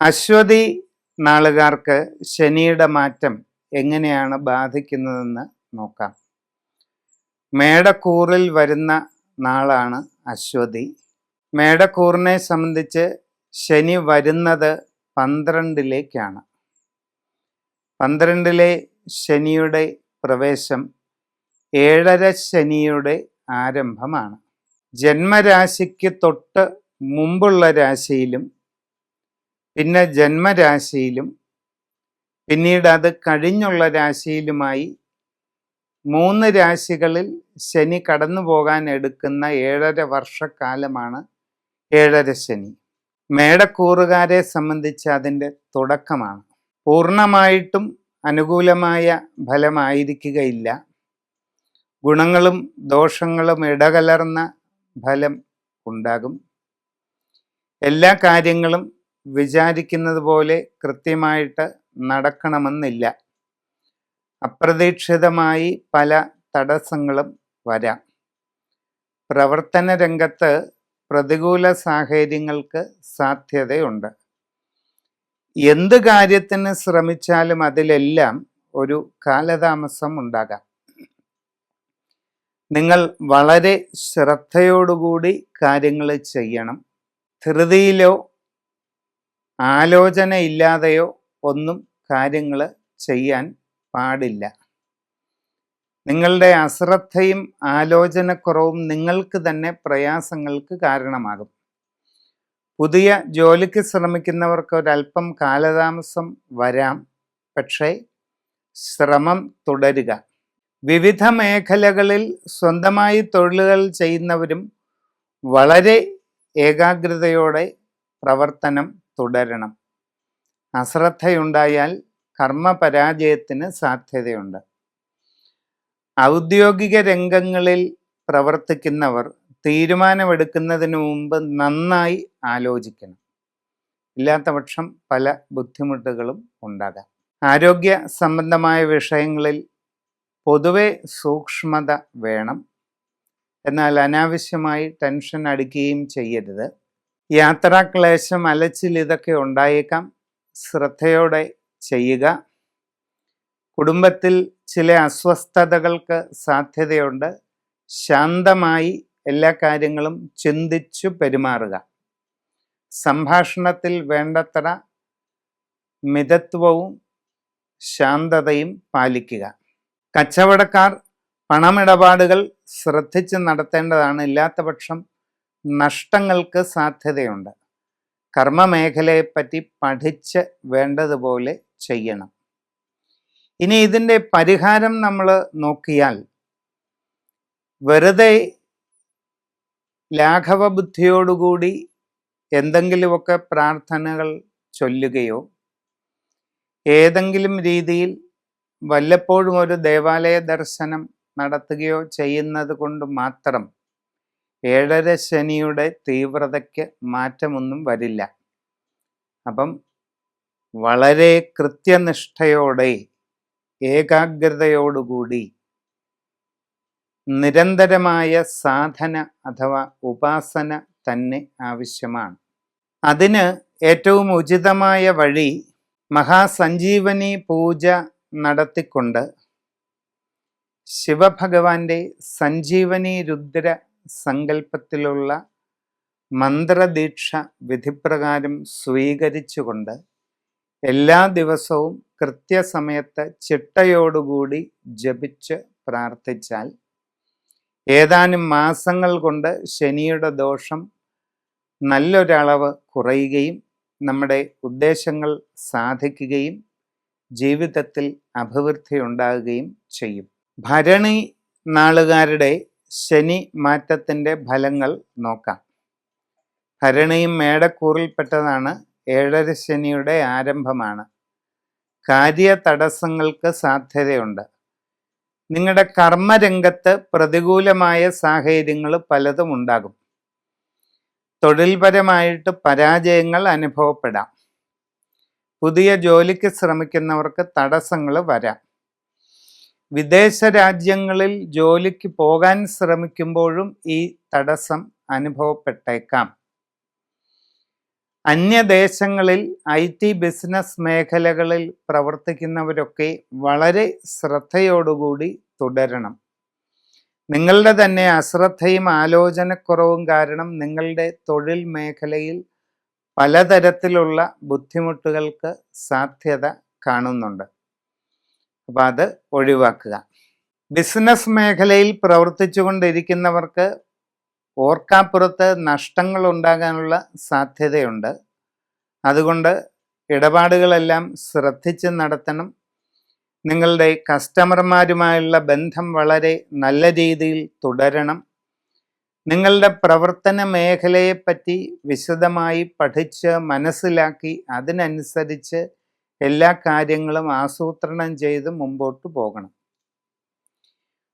അശ്വതി നാളുകാർക്ക് ശനിയുടെ മാറ്റം എങ്ങനെയാണ് ബാധിക്കുന്നതെന്ന് നോക്കാം. മേടക്കൂറിൽ വരുന്ന നാളാണ് അശ്വതി. മേടക്കൂറിനെ സംബന്ധിച്ച് ശനി വരുന്നത് പന്ത്രണ്ടിലേക്കാണ്. പന്ത്രണ്ടിലെ ശനിയുടെ പ്രവേശം ഏഴര ശനിയുടെ ആരംഭമാണ്. ജന്മരാശിക്ക് തൊട്ട് മുമ്പുള്ള രാശിയിലും പിന്നെ ജന്മരാശിയിലും പിന്നീട് അത് കഴിഞ്ഞുള്ള രാശിയിലുമായി മൂന്ന് രാശികളിൽ ശനി കടന്നു പോകാൻ എടുക്കുന്ന ഏഴര വർഷക്കാലമാണ് ഏഴര ശനി. മേടക്കൂറുകാരെ സംബന്ധിച്ച് അതിന്റെ തുടക്കമാണ്. പൂർണമായിട്ടും അനുകൂലമായ ഫലമായിരിക്കുകയില്ല. ഗുണങ്ങളും ദോഷങ്ങളും ഇടകലർന്ന ഫലം ഉണ്ടാകും. എല്ലാ കാര്യങ്ങളും വിചാരിക്കുന്നത് പോലെ കൃത്യമായിട്ട് നടക്കണമെന്നില്ല. അപ്രതീക്ഷിതമായി പല തടസ്സങ്ങളും വരാം. പ്രവർത്തന രംഗത്ത് പ്രതികൂല സാഹചര്യങ്ങൾക്ക് സാധ്യതയുണ്ട്. എന്ത് കാര്യത്തിന് ശ്രമിച്ചാലും അതിലെല്ലാം ഒരു കാലതാമസം ഉണ്ടാകാം. നിങ്ങൾ വളരെ ശ്രദ്ധയോടുകൂടി കാര്യങ്ങൾ ചെയ്യണം. ധൃതിയിലോ ആലോചന ഇല്ലാതെയോ ഒന്നും കാര്യങ്ങൾ ചെയ്യാൻ പാടില്ല. നിങ്ങളുടെ അശ്രദ്ധയും ആലോചനക്കുറവും നിങ്ങൾക്ക് തന്നെ പ്രയാസങ്ങൾക്ക് കാരണമാകും. പുതിയ ജോലിക്ക് ശ്രമിക്കുന്നവർക്ക് ഒരല്പം കാലതാമസം വരാം. പക്ഷേ ശ്രമം തുടരുക. വിവിധ മേഖലകളിൽ സ്വന്തമായി തൊഴിലുകൾ ചെയ്യുന്നവരും വളരെ ഏകാഗ്രതയോടെ പ്രവർത്തനം തുടരണം. അശ്രദ്ധയുണ്ടായാൽ കർമ്മപരാജയത്തിന് സാധ്യതയുണ്ട്. ഔദ്യോഗിക രംഗങ്ങളിൽ പ്രവർത്തിക്കുന്നവർ തീരുമാനമെടുക്കുന്നതിന് മുമ്പ് നന്നായി ആലോചിക്കണം. ഇല്ലാത്ത പക്ഷം പല ബുദ്ധിമുട്ടുകളും ഉണ്ടാകാം. ആരോഗ്യ സംബന്ധമായ വിഷയങ്ങളിൽ പൊതുവെ സൂക്ഷ്മത വേണം. എന്നാൽ അനാവശ്യമായി ടെൻഷൻ അടിക്കുകയും ചെയ്യരുത്. യാത്രാക്ലേശം അലച്ചിൽ ഇതൊക്കെ ഉണ്ടായേക്കാം. ശ്രദ്ധയോടെ ചെയ്യുക. കുടുംബത്തിൽ ചില അസ്വസ്ഥതകൾക്ക് സാധ്യതയുണ്ട്. ശാന്തമായി എല്ലാ കാര്യങ്ങളും ചിന്തിച്ചു പെരുമാറുക. സംഭാഷണത്തിൽ വേണ്ടത്ര മിതത്വവും ശാന്തതയും പാലിക്കുക. കച്ചവടക്കാർ പണമിടപാടുകൾ ശ്രദ്ധിച്ച് നടത്തേണ്ടതാണ്. ഇല്ലാത്ത പക്ഷം നഷ്ടങ്ങൾക്ക് സാധ്യതയുണ്ട്. കർമ്മമേഖലയെപ്പറ്റി പഠിച്ച് വേണ്ടതുപോലെ ചെയ്യണം. ഇനി ഇതിന്റെ പരിഹാരം നമ്മൾ നോക്കിയാൽ വെറുതെ ലാഘവ ബുദ്ധിയോടുകൂടി എന്തെങ്കിലുമൊക്കെ പ്രാർത്ഥനകൾ ചൊല്ലുകയോ ഏതെങ്കിലും രീതിയിൽ വല്ലപ്പോഴും ഒരു ദേവാലയ ദർശനം നടത്തുകയോ ചെയ്യുന്നത് കൊണ്ട് മാത്രം ഏഴര ശനിയുടെ തീവ്രതയ്ക്ക് മാറ്റമൊന്നും വരില്ല. അപ്പം വളരെ കൃത്യനിഷ്ഠയോടെ ഏകാഗ്രതയോടുകൂടി നിരന്തരമായ സാധന അഥവാ ഉപാസന തന്നെ ആവശ്യമാണ്. അതിന് ഏറ്റവും ഉചിതമായ വഴി മഹാസഞ്ജീവനി പൂജ നടത്തിക്കൊണ്ട് ശിവഭഗവാന്റെ സഞ്ജീവനി രുദ്ര സങ്കല്പത്തിലുള്ള മന്ത്രദീക്ഷ വിധിപ്രകാരം സ്വീകരിച്ചുകൊണ്ട് എല്ലാ ദിവസവും കൃത്യസമയത്ത് ചിട്ടയോടുകൂടി ജപിച്ച് പ്രാർത്ഥിച്ചാൽ ഏതാനും മാസങ്ങൾ കൊണ്ട് ശനിയുടെ ദോഷം നല്ലൊരളവ് കുറയുകയും നമ്മുടെ ഉദ്ദേശങ്ങൾ സാധിക്കുകയും ജീവിതത്തിൽ അഭിവൃദ്ധി ഉണ്ടാകുകയും ചെയ്യും. ഭരണി നാളുകാരുടെ ശനി മാറ്റത്തിന്റെ ഫലങ്ങൾ നോക്കാം. ഭരണിയും മേടക്കൂറിൽപ്പെട്ടതാണ് ഏഴര ശനിയുടെ ആരംഭമാണ്. കാര്യ തടസ്സങ്ങൾക്ക് സാധ്യതയുണ്ട്. നിങ്ങളുടെ കർമ്മരംഗത്ത് പ്രതികൂലമായ സാഹചര്യങ്ങൾ പലതും ഉണ്ടാകും. തൊഴിൽപരമായിട്ട് പരാജയങ്ങൾ അനുഭവപ്പെടാം. പുതിയ ജോലിക്ക് ശ്രമിക്കുന്നവർക്ക് തടസ്സങ്ങൾ വരാം. വിദേശ രാജ്യങ്ങളിൽ ജോലിക്ക് പോകാൻ ശ്രമിക്കുമ്പോഴും ഈ തടസ്സം അനുഭവപ്പെട്ടേക്കാം. അന്യദേശങ്ങളിൽ ഐ ടി ബിസിനസ് മേഖലകളിൽ പ്രവർത്തിക്കുന്നവരൊക്കെ വളരെ ശ്രദ്ധയോടുകൂടി തുടരണം. നിങ്ങളുടെ തന്നെ അശ്രദ്ധയും ആലോചനക്കുറവും കാരണം നിങ്ങളുടെ തൊഴിൽ മേഖലയിൽ പലതരത്തിലുള്ള ബുദ്ധിമുട്ടുകൾക്ക് സാധ്യത കാണുന്നുണ്ട്. അപ്പം അത് ഒഴിവാക്കുക. ബിസിനസ് മേഖലയിൽ പ്രവർത്തിച്ചു കൊണ്ടിരിക്കുന്നവർക്ക് ഓർക്കാപ്പുറത്ത് നഷ്ടങ്ങൾ ഉണ്ടാകാനുള്ള സാധ്യതയുണ്ട്. അതുകൊണ്ട് ഇടപാടുകളെല്ലാം ശ്രദ്ധിച്ച് നടത്തണം. നിങ്ങളുടെ കസ്റ്റമർമാരുമായുള്ള ബന്ധം വളരെ നല്ല രീതിയിൽ തുടരണം. നിങ്ങളുടെ പ്രവർത്തന മേഖലയെപ്പറ്റി വിശദമായി പഠിച്ച് മനസ്സിലാക്കി അതിനനുസരിച്ച് എല്ലാ കാര്യങ്ങളും ആസൂത്രണം ചെയ്ത് മുമ്പോട്ട് പോകണം.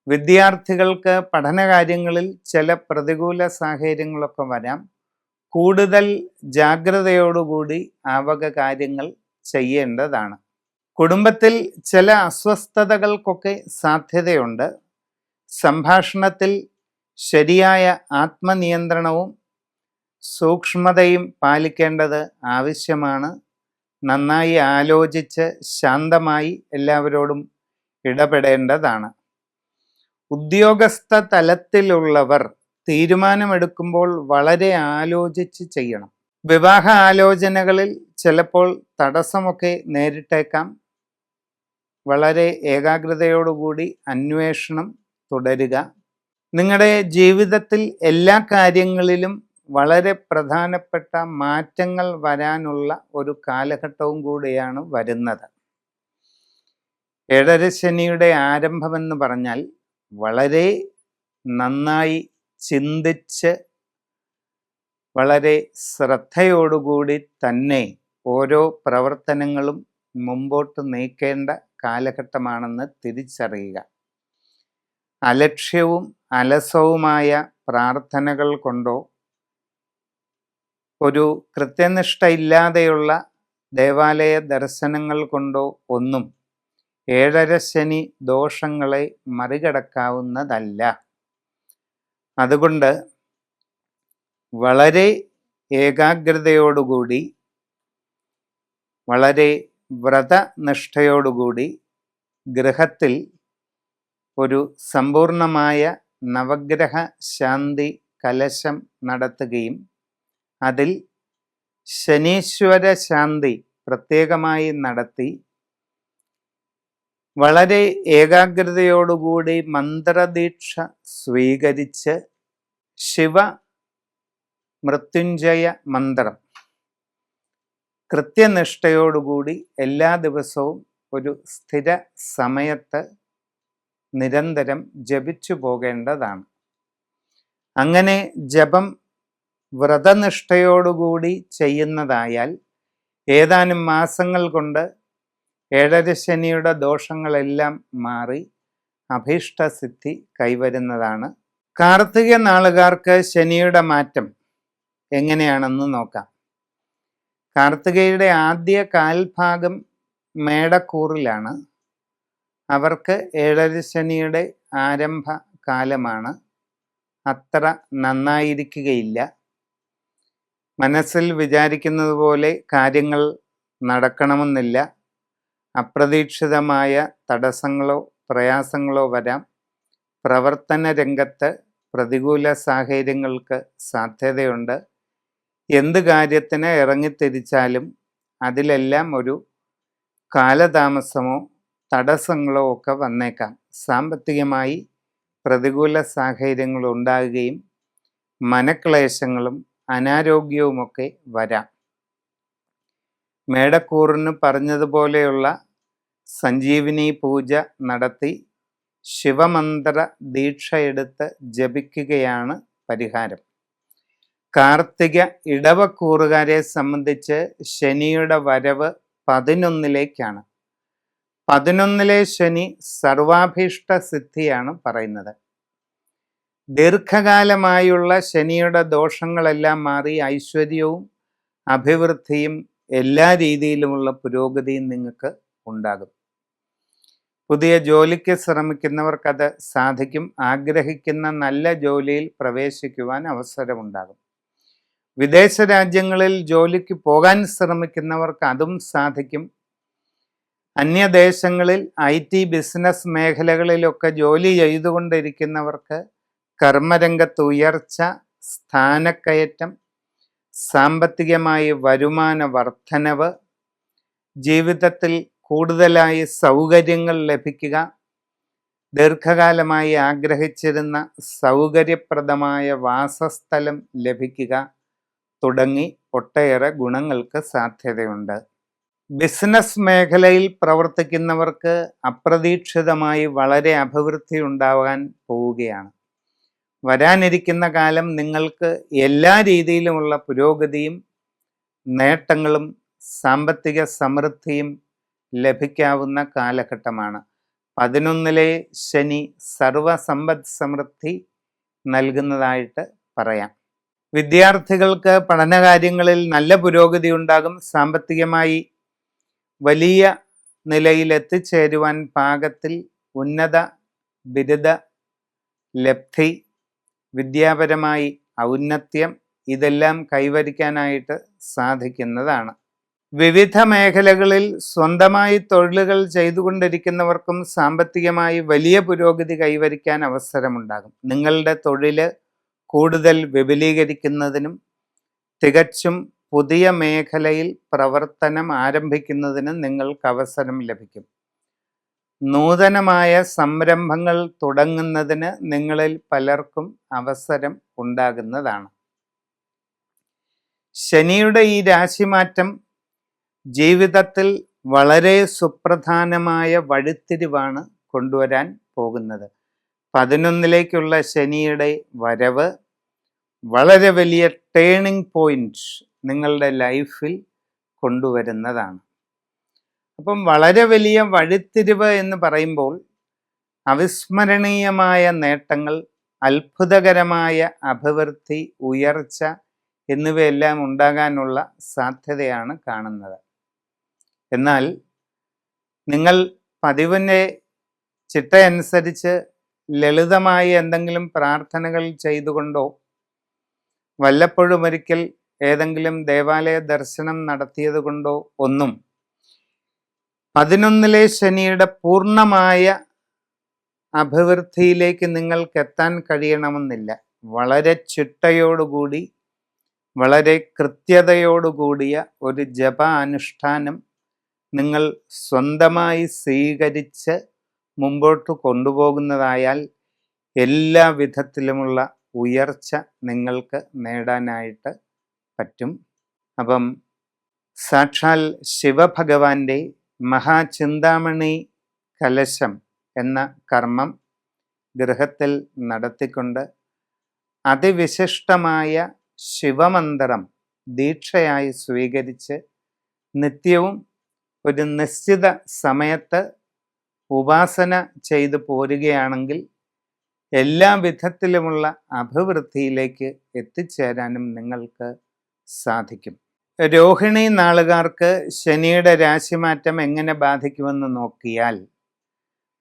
വിദ്യാർത്ഥികൾക്ക് പഠനകാര്യങ്ങളിൽ ചില പ്രതികൂല സാഹചര്യങ്ങളൊക്കെ വരാം. കൂടുതൽ ജാഗ്രതയോടുകൂടി ആവക വക കാര്യങ്ങൾ ചെയ്യേണ്ടതാണ്. കുടുംബത്തിൽ ചില അസ്വസ്ഥതകൾക്കൊക്കെ സാധ്യതയുണ്ട്. സംഭാഷണത്തിൽ ശരിയായ ആത്മനിയന്ത്രണവും സൂക്ഷ്മതയും പാലിക്കേണ്ടത് ആവശ്യമാണ്. നന്നായി ആലോചിച്ച് ശാന്തമായി എല്ലാവരോടും ഇടപെടേണ്ടതാണ്. ഉദ്യോഗസ്ഥ തലത്തിലുള്ളവർ തീരുമാനമെടുക്കുമ്പോൾ വളരെ ആലോചിച്ച് ചെയ്യണം. വിവാഹ ആലോചനകളിൽ ചിലപ്പോൾ തടസ്സമൊക്കെ നേരിട്ടേക്കാം. വളരെ ഏകാഗ്രതയോടുകൂടി അന്വേഷണം തുടരുക. നിങ്ങളുടെ ജീവിതത്തിൽ എല്ലാ കാര്യങ്ങളിലും വളരെ പ്രധാനപ്പെട്ട മാറ്റങ്ങൾ വരാനുള്ള ഒരു കാലഘട്ടവും കൂടിയാണ് വരുന്നത്. ഏഴരശനിയുടെ ആരംഭമെന്ന് പറഞ്ഞാൽ വളരെ നന്നായി ചിന്തിച്ച് വളരെ ശ്രദ്ധയോടുകൂടി തന്നെ ഓരോ പ്രവർത്തനങ്ങളും മുമ്പോട്ട് നീക്കേണ്ട കാലഘട്ടമാണെന്ന് തിരിച്ചറിയുക. അലക്ഷ്യവും അലസവുമായ പ്രാർത്ഥനകൾ കൊണ്ടോ ഒരു കൃത്യനിഷ്ഠയില്ലാതെയുള്ള ദേവാലയ ദർശനങ്ങൾ കൊണ്ടോ ഒന്നും ഏഴര ശനി ദോഷങ്ങളെ മറികടക്കാവുന്നതല്ല. അതുകൊണ്ട് വളരെ ഏകാഗ്രതയോടുകൂടി വളരെ വ്രതനിഷ്ഠയോടുകൂടി ഗൃഹത്തിൽ ഒരു സമ്പൂർണമായ നവഗ്രഹ ശാന്തി കലശം നടത്തുകയും അതിൽ ശനീശ്വര ശാന്തി പ്രത്യേകമായി നടത്തി വളരെ ഏകാഗ്രതയോടുകൂടി മന്ത്രദീക്ഷ സ്വീകരിച്ച് ശിവ മൃത്യുഞ്ജയ മന്ത്രം. കൃത്യനിഷ്ഠയോടുകൂടി എല്ലാ ദിവസവും ഒരു സ്ഥിര സമയത്ത് നിരന്തരം ജപിച്ചു പോകേണ്ടതാണ് അങ്ങനെ ജപം വ്രതനിഷ്ഠയോടുകൂടി ചെയ്യുന്നതായാൽ ഏതാനും മാസങ്ങൾ കൊണ്ട് ഏഴരശനിയുടെ ദോഷങ്ങളെല്ലാം മാറി അഭീഷ്ടസിദ്ധി കൈവരുന്നതാണ്. കാർത്തിക നാളുകാർക്ക് ശനിയുടെ മാറ്റം എങ്ങനെയാണെന്ന് നോക്കാം. കാർത്തികയുടെ ആദ്യ കാൽഭാഗം മേടക്കൂറിലാണ്. അവർക്ക് ഏഴരശനിയുടെ ആരംഭ കാലമാണ്. അത്ര നന്നായിരിക്കുകയില്ല. മനസ്സിൽ വിചാരിക്കുന്നത് പോലെ കാര്യങ്ങൾ നടക്കണമെന്നില്ല. അപ്രതീക്ഷിതമായ തടസ്സങ്ങളോ പ്രയാസങ്ങളോ വരാം. പ്രവർത്തന രംഗത്ത് പ്രതികൂല സാഹചര്യങ്ങൾക്ക് സാധ്യതയുണ്ട്. എന്ത് കാര്യത്തിന് ഇറങ്ങിത്തിരിച്ചാലും അതിലെല്ലാം ഒരു കാലതാമസമോ തടസ്സങ്ങളോ ഒക്കെ വന്നേക്കാം. സാമ്പത്തികമായി പ്രതികൂല സാഹചര്യങ്ങൾ ഉണ്ടാകുകയും മനക്ലേശങ്ങളും അനാരോഗ്യവുമൊക്കെ വരാം. മേടക്കൂറിന് പറഞ്ഞതുപോലെയുള്ള സഞ്ജീവിനി പൂജ നടത്തി ശിവമന്ത്ര ദീക്ഷയെടുത്ത് ജപിക്കുകയാണ് പരിഹാരം. കാർത്തിക ഇടവക്കൂറുകാരെ സംബന്ധിച്ച് ശനിയുടെ വരവ് പതിനൊന്നിലേക്കാണ്. പതിനൊന്നിലെ ശനി സർവാഭീഷ്ട സിദ്ധിയാണ് പറയുന്നത്. ദീർഘകാലമായുള്ള ശനിയുടെ ദോഷങ്ങളെല്ലാം മാറി ഐശ്വര്യവും അഭിവൃദ്ധിയും എല്ലാ രീതിയിലുമുള്ള പുരോഗതിയും നിങ്ങൾക്ക് ഉണ്ടാകും. പുതിയ ജോലിക്ക് ശ്രമിക്കുന്നവർക്കത് സാധിക്കും. ആഗ്രഹിക്കുന്ന നല്ല ജോലിയിൽ പ്രവേശിക്കുവാൻ അവസരമുണ്ടാകും. വിദേശ രാജ്യങ്ങളിൽ ജോലിക്ക് പോകാൻ ശ്രമിക്കുന്നവർക്ക് അതും സാധിക്കും. അന്യദേശങ്ങളിൽ ഐ ടി ബിസിനസ് മേഖലകളിലൊക്കെ ജോലി ചെയ്തുകൊണ്ടിരിക്കുന്നവർക്ക് കർമ്മരംഗത്ത് ഉയർച്ച സ്ഥാനക്കയറ്റം സാമ്പത്തികമായി വരുമാന വർധനവ് ജീവിതത്തിൽ കൂടുതലായി സൗകര്യങ്ങൾ ലഭിക്കുക ദീർഘകാലമായി ആഗ്രഹിച്ചിരുന്ന സൗകര്യപ്രദമായ വാസസ്ഥലം ലഭിക്കുക തുടങ്ങി ഒട്ടേറെ ഗുണങ്ങൾക്ക് സാധ്യതയുണ്ട്. ബിസിനസ് മേഖലയിൽ പ്രവർത്തിക്കുന്നവർക്ക് അപ്രതീക്ഷിതമായി വളരെ അഭിവൃദ്ധി ഉണ്ടാകാൻ പോവുകയാണ്. വരാനിരിക്കുന്ന കാലം നിങ്ങൾക്ക് എല്ലാ രീതിയിലുമുള്ള പുരോഗതിയും നേട്ടങ്ങളും സാമ്പത്തിക സമൃദ്ധിയും ലഭിക്കാവുന്ന കാലഘട്ടമാണ്. പതിനൊന്നിലെ ശനി സർവസമ്പദ് സമൃദ്ധി നൽകുന്നതായിട്ട് പറയാം. വിദ്യാർത്ഥികൾക്ക് പഠനകാര്യങ്ങളിൽ നല്ല പുരോഗതി ഉണ്ടാകും. സാമ്പത്തികമായി വലിയ നിലയിൽ എത്തിച്ചേരുവാൻ പാകത്തിൽ ഉന്നത ബിരുദ ലബ്ധി വിദ്യാപരമായി ഔന്നത്യം ഇതെല്ലാം കൈവരിക്കാനായിട്ട് സാധിക്കുന്നതാണ്. വിവിധ മേഖലകളിൽ സ്വന്തമായി തൊഴിലുകൾ ചെയ്തുകൊണ്ടിരിക്കുന്നവർക്കും സാമ്പത്തികമായി വലിയ പുരോഗതി കൈവരിക്കാൻ അവസരമുണ്ടാകും. നിങ്ങളുടെ തൊഴിൽ കൂടുതൽ വിപുലീകരിക്കുന്നതിനും തികച്ചും പുതിയ മേഖലയിൽ പ്രവർത്തനം ആരംഭിക്കുന്നതിനും നിങ്ങൾക്ക് അവസരം ലഭിക്കും. നൂതനമായ സംരംഭങ്ങൾ തുടങ്ങുന്നതിന് നിങ്ങളിൽ പലർക്കും അവസരം ഉണ്ടാകുന്നതാണ്. ശനിയുടെ ഈ രാശിമാറ്റം ജീവിതത്തിൽ വളരെ സുപ്രധാനമായ വഴിത്തിരിവാണ് കൊണ്ടുവരാൻ പോകുന്നത്. പതിനൊന്നിലേക്കുള്ള ശനിയുടെ വരവ് വളരെ വലിയ ടേണിംഗ് പോയിന്റ് നിങ്ങളുടെ ലൈഫിൽ കൊണ്ടുവരുന്നതാണ്. അപ്പം വളരെ വലിയ വഴിത്തിരിവ് എന്ന് പറയുമ്പോൾ അവിസ്മരണീയമായ നേട്ടങ്ങൾ അത്ഭുതകരമായ അഭിവൃദ്ധി ഉയർച്ച എന്നിവയെല്ലാം ഉണ്ടാകാനുള്ള സാധ്യതയാണ് കാണുന്നത്. എന്നാൽ നിങ്ങൾ പതിവിന്റെ ചിട്ടയനുസരിച്ച് ലളിതമായി എന്തെങ്കിലും പ്രാർത്ഥനകൾ ചെയ്തുകൊണ്ടോ വല്ലപ്പോഴും ഒരിക്കൽ ഏതെങ്കിലും ദേവാലയ ദർശനം നടത്തിയത് കൊണ്ടോ ഒന്നും പതിനൊന്നിലെ ശനിയുടെ പൂർണമായ അഭിവൃദ്ധിയിലേക്ക് നിങ്ങൾക്ക് എത്താൻ കഴിയണമെന്നില്ല. വളരെ ചിട്ടയോടുകൂടി വളരെ കൃത്യതയോടുകൂടിയ ഒരു ജപ അനുഷ്ഠാനം നിങ്ങൾ സ്വന്തമായി സ്വീകരിച്ച് മുമ്പോട്ട് കൊണ്ടുപോകുന്നതായാൽ എല്ലാ വിധത്തിലുമുള്ള ഉയർച്ച നിങ്ങൾക്ക് നേടാനായിട്ട് പറ്റും. അപ്പം സാക്ഷാൽ ശിവഭഗവാന്റെ മഹാചിന്താമണി കലശം എന്ന കർമ്മം ഗൃഹത്തിൽ നടത്തിക്കൊണ്ട് അതിവിശിഷ്ടമായ ശിവമന്ത്രം ദീക്ഷയായി സ്വീകരിച്ച് നിത്യവും ഒരു നിശ്ചിത സമയത്ത് ഉപാസന ചെയ്തു പോരുകയാണെങ്കിൽ എല്ലാ വിധത്തിലുമുള്ള അഭിവൃദ്ധിയിലേക്ക് എത്തിച്ചേരാനും നിങ്ങൾക്ക് സാധിക്കും. രോഹിണി നാളുകാർക്ക് ശനിയുടെ രാശിമാറ്റം എങ്ങനെ ബാധിക്കുമെന്ന് നോക്കിയാൽ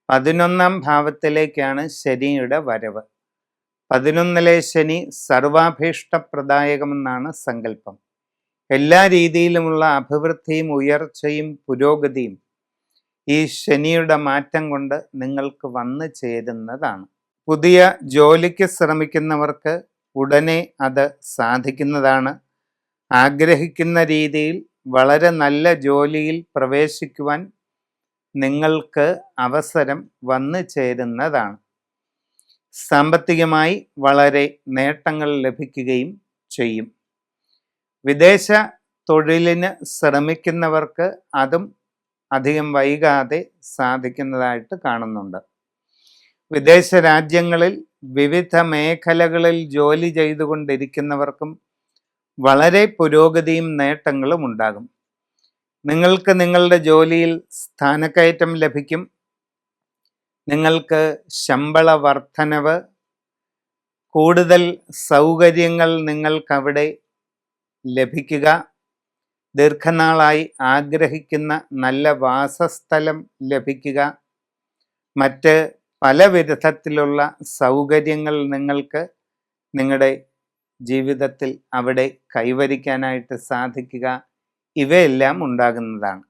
പതിനൊന്നാം ഭാവത്തിലേക്കാണ് ശനിയുടെ വരവ്. പതിനൊന്നിലെ ശനി സർവാഭീഷ്ടപ്രദായകമെന്നാണ് സങ്കല്പം. എല്ലാ രീതിയിലുമുള്ള അഭിവൃദ്ധിയും ഉയർച്ചയും പുരോഗതിയും ഈ ശനിയുടെ മാറ്റം കൊണ്ട് നിങ്ങൾക്ക് വന്നു ചേരുന്നതാണ്. പുതിയ ജോലിക്ക് ശ്രമിക്കുന്നവർക്ക് ഉടനെ അത് സാധിക്കുന്നതാണ്. ആഗ്രഹിക്കുന്ന രീതിയിൽ വളരെ നല്ല ജോലിയിൽ പ്രവേശിക്കുവാൻ നിങ്ങൾക്ക് അവസരം വന്നു ചേരുന്നതാണ്. സാമ്പത്തികമായി വളരെ നേട്ടങ്ങൾ ലഭിക്കുകയും ചെയ്യും. വിദേശ തൊഴിലിന് ശ്രമിക്കുന്നവർക്ക് അതും അധികം വൈകാതെ സാധിക്കുന്നതായിട്ട് കാണുന്നുണ്ട്. വിദേശ രാജ്യങ്ങളിൽ വിവിധ മേഖലകളിൽ ജോലി ചെയ്തുകൊണ്ടിരിക്കുന്നവർക്കും വളരെ പുരോഗതിയും നേട്ടങ്ങളും ഉണ്ടാകും. നിങ്ങൾക്ക് നിങ്ങളുടെ ജോലിയിൽ സ്ഥാനക്കയറ്റം ലഭിക്കും. നിങ്ങൾക്ക് ശമ്പള വർധനവ് കൂടുതൽ സൗകര്യങ്ങൾ നിങ്ങൾക്കവിടെ ലഭിക്കുക. ദീർഘനാളായി ആഗ്രഹിക്കുന്ന നല്ല വാസസ്ഥലം ലഭിക്കുക. മറ്റ് പല വിധത്തിലുള്ള സൗകര്യങ്ങൾ നിങ്ങൾക്ക് നിങ്ങളുടെ ജീവിതത്തിൽ അവിടെ കൈവരിക്കാനായിട്ട് സാധിക്കുക ഇവയെല്ലാം ഉണ്ടാകുന്നതാണ്.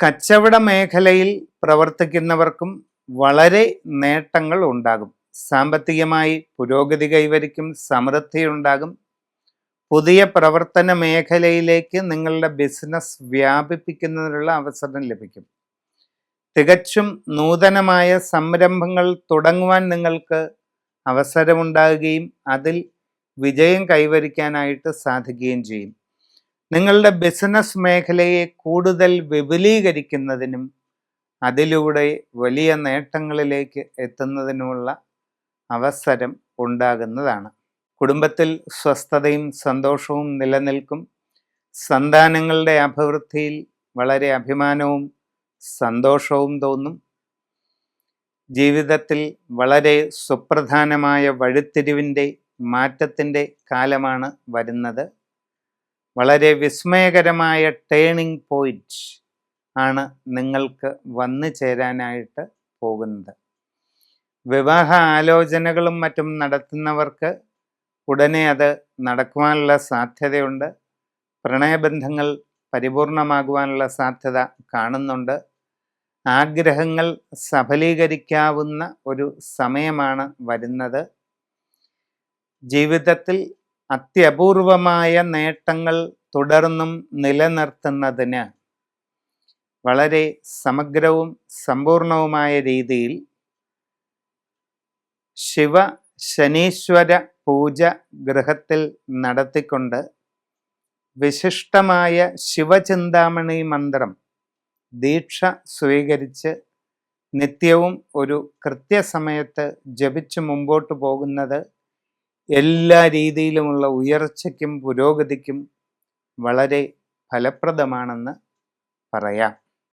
കച്ചവട മേഖലയിൽ പ്രവർത്തിക്കുന്നവർക്കും വളരെ നേട്ടങ്ങൾ ഉണ്ടാകും. സാമ്പത്തികമായി പുരോഗതി കൈവരിക്കും സമൃദ്ധി ഉണ്ടാകും. പുതിയ പ്രവർത്തന മേഖലയിലേക്ക് നിങ്ങളുടെ ബിസിനസ് വ്യാപിപ്പിക്കുന്നതിനുള്ള അവസരം ലഭിക്കും. തികച്ചും നൂതനമായ സംരംഭങ്ങൾ തുടങ്ങുവാൻ നിങ്ങൾക്ക് അവസരമുണ്ടാകുകയും അതിൽ വിജയം കൈവരിക്കാനായിട്ട് സാധിക്കുകയും ചെയ്യും. നിങ്ങളുടെ ബിസിനസ് മേഖലയെ കൂടുതൽ വിപുലീകരിക്കുന്നതിനും അതിലൂടെ വലിയ നേട്ടങ്ങളിലേക്ക് എത്തുന്നതിനുമുള്ള അവസരം ഉണ്ടാകുന്നതാണ്. കുടുംബത്തിൽ സ്വസ്ഥതയും സന്തോഷവും നിലനിൽക്കും. സന്താനങ്ങളുടെ അഭിവൃദ്ധിയിൽ വളരെ അഭിമാനവും സന്തോഷവും തോന്നും. ജീവിതത്തിൽ വളരെ സുപ്രധാനമായ വഴിത്തിരിവിന്റെ മാറ്റത്തിന്റെ കാലമാണ് വരുന്നത്. വളരെ വിസ്മയകരമായ ടേണിംഗ് പോയിന്റ് ആണ് നിങ്ങൾക്ക് വന്നു ചേരാനായിട്ട് പോകുന്നത്. വിവാഹ ആലോചനകളും മറ്റും നടത്തുന്നവർക്ക് ഉടനെ അത് നടക്കുവാനുള്ള സാധ്യതയുണ്ട്. പ്രണയബന്ധങ്ങൾ പരിപൂർണമാകുവാനുള്ള സാധ്യത കാണുന്നുണ്ട്. ആഗ്രഹങ്ങൾ സഫലീകരിക്കാവുന്ന ഒരു സമയമാണ് വരുന്നത്. ജീവിതത്തിൽ അത്യപൂർവമായ നേട്ടങ്ങൾ തുടർന്നും നിലനിർത്തുന്നതിന് വളരെ സമഗ്രവും സമ്പൂർണവുമായ രീതിയിൽ ശിവ ശനീശ്വര പൂജ ഗൃഹത്തിൽ നടത്തിക്കൊണ്ട് വിശിഷ്ടമായ ശിവചിന്താമണി മന്ത്രം ദീക്ഷ സ്വീകരിച്ച് നിത്യവും ഒരു കൃത്യസമയത്ത് ജപിച്ച് മുമ്പോട്ട് പോകുന്നത് എല്ലാ രീതിയിലുമുള്ള ഉയർച്ചയ്ക്കും പുരോഗതിക്കും വളരെ ഫലപ്രദമാണെന്ന് പറയാം.